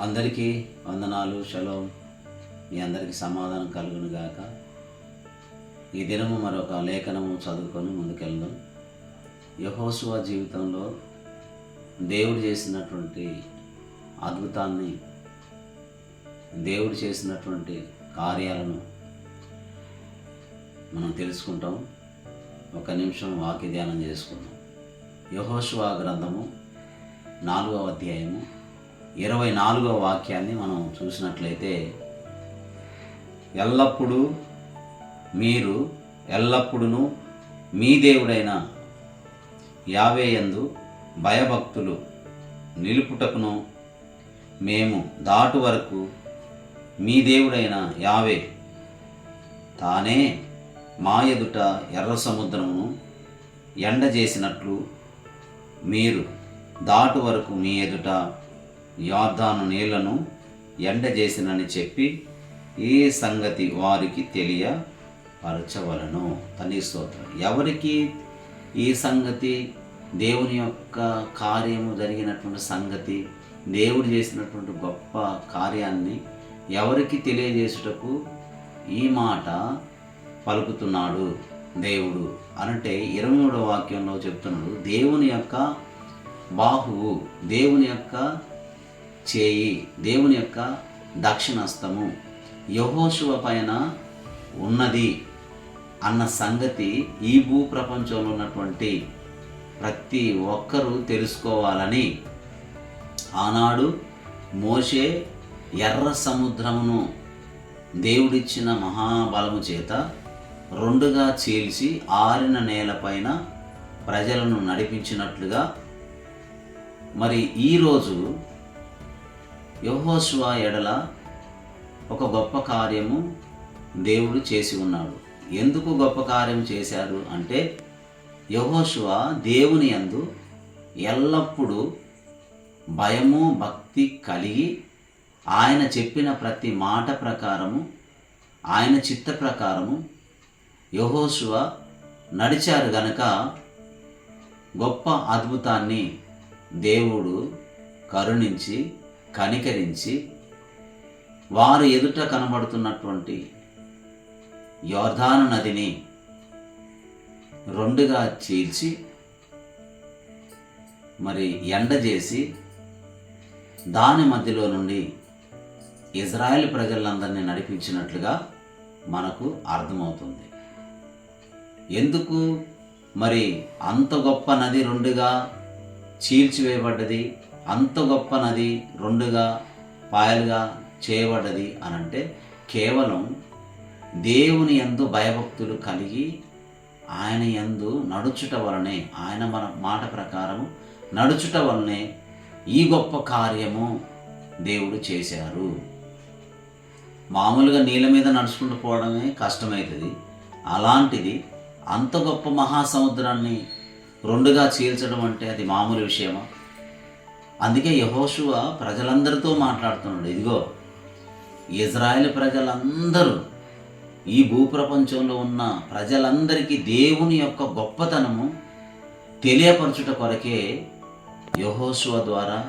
అందరికీ వందనాలు షలోం మీ అందరికీ సమాధానం కలుగును గాక ఈ దినము మరొక లేఖనము చదువుకొని ముందుకెళ్దాం. యహోశువ జీవితంలో దేవుడు చేసినటువంటి అద్భుతాన్ని దేవుడు చేసినటువంటి కార్యాలను మనం తెలుసుకుంటాం. ఒక నిమిషం వాక్య ధ్యానం చేసుకుందాం. యహోశువ గ్రంథము నాలుగవ అధ్యాయము. ఇరవై నాలుగవ వాక్యాన్ని మనం చూసినట్లయితే ఎల్లప్పుడూ మీరు ఎల్లప్పుడూ మీ దేవుడైన యావేయందు భయభక్తులు నిలుపుటకును మేము దాటు వరకు మీ దేవుడైన యావే తానే మా ఎదుట ఎర్ర సముద్రమును ఎండ చేసినట్లు మీరు దాటు వరకు మీ ఎదుట యార్దాను నీళ్ళను ఎండజేసినని చెప్పి ఏ సంగతి వారికి తెలియపరచవలను. తల్లి స్తోత్రం. ఎవరికి ఈ సంగతి? దేవుని యొక్క కార్యము జరిగినటువంటి సంగతి దేవుడు చేసినటువంటి గొప్ప కార్యాన్ని ఎవరికి తెలియజేసుటకు ఈ మాట పలుకుతున్నాడు దేవుడు అనంటే ఇరవై మూడో వాక్యంలో చెప్తున్నాడు దేవుని యొక్క బాహువు దేవుని యొక్క చేయి. దేవుని యొక్క దక్షిణస్తము. యహోశువ పైన ఉన్నది అన్న సంగతి ఈ భూ ప్రపంచంలో ఉన్నటువంటి ప్రతి ఒక్కరూ తెలుసుకోవాలని. ఆనాడు మోషే ఎర్ర సముద్రమును దేవుడిచ్చిన మహాబలము చేత రెండుగా చీల్చి ఆరిన నేలపైన ప్రజలను నడిపించినట్లుగా మరి ఈరోజు యహోశువ ఎడల ఒక గొప్ప కార్యము దేవుడు చేసి ఉన్నాడు. ఎందుకు గొప్ప కార్యం చేశారు అంటే యహోశువ దేవుని యందు ఎల్లప్పుడూ భయము భక్తి కలిగి ఆయన చెప్పిన ప్రతి మాట ప్రకారము ఆయన చిత్త ప్రకారము యహోశువ నడిచారు గనక గొప్ప అద్భుతాన్ని దేవుడు కరుణించి కనికరించి వారు ఎదుట కనబడుతున్నటువంటి యోర్ధాను నదిని రెండుగా చీల్చి మరి ఎండ చేసి దాని మధ్యలో నుండి ఇజ్రాయెల్ ప్రజలందరినీ నడిపించినట్లుగా మనకు అర్థమవుతుంది. ఎందుకు మరి అంత గొప్ప నది రెండుగా చీల్చివేయబడ్డది? అంత గొప్ప నది రెండుగా పాయలుగా చేయబడ్డది అనంటే కేవలం దేవుని ఎందు భయభక్తులు కలిగి ఆయన ఎందు నడుచుట వలనే ఆయన మన మాట ప్రకారం నడుచుట వలనే ఈ గొప్ప కార్యము దేవుడు చేశారు. మామూలుగా నీళ్ళ మీద నడుచుకుంటూ పోవడమే కష్టమవుతుంది అలాంటిది అంత గొప్ప మహాసముద్రాన్ని రెండుగా చీల్చడం అంటే అది మామూలు విషయమా? అందుకే యహోశువ ప్రజలందరితో మాట్లాడుతున్నాడు. ఇదిగో ఇజ్రాయెల్ ప్రజలందరూ ఈ భూప్రపంచంలో ఉన్న ప్రజలందరికీ దేవుని యొక్క గొప్పతనము తెలియపరచుట కొరకే యహోశువ ద్వారా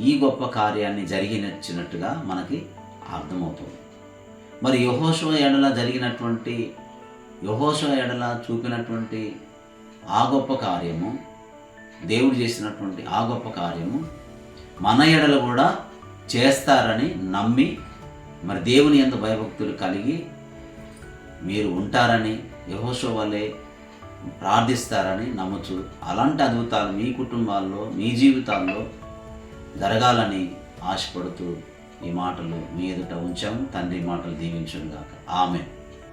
ఈ గొప్ప కార్యాన్ని జరిగినచ్చినట్టుగా మనకి అర్థమవుతుంది. మరి యహోశువ ఎడల జరిగినటువంటి యహోశువ ఎడల చూపినటువంటి ఆ గొప్ప కార్యము దేవుడు చేసినటువంటి ఆ గొప్ప కార్యము మన ఎడలు కూడా చేస్తారని నమ్మి మరి దేవుని ఎంత భయభక్తులు కలిగి మీరు ఉంటారని యహోశో వల్లే ప్రార్థిస్తారని నమ్మచ్చు అలాంటి అద్భుతాలు మీ కుటుంబాల్లో మీ జీవితాల్లో జరగాలని ఆశపడుతూ ఈ మాటలు మీ ఎదుట ఉంచాము. తండ్రి మాటలు దీవించుగాక ఆమె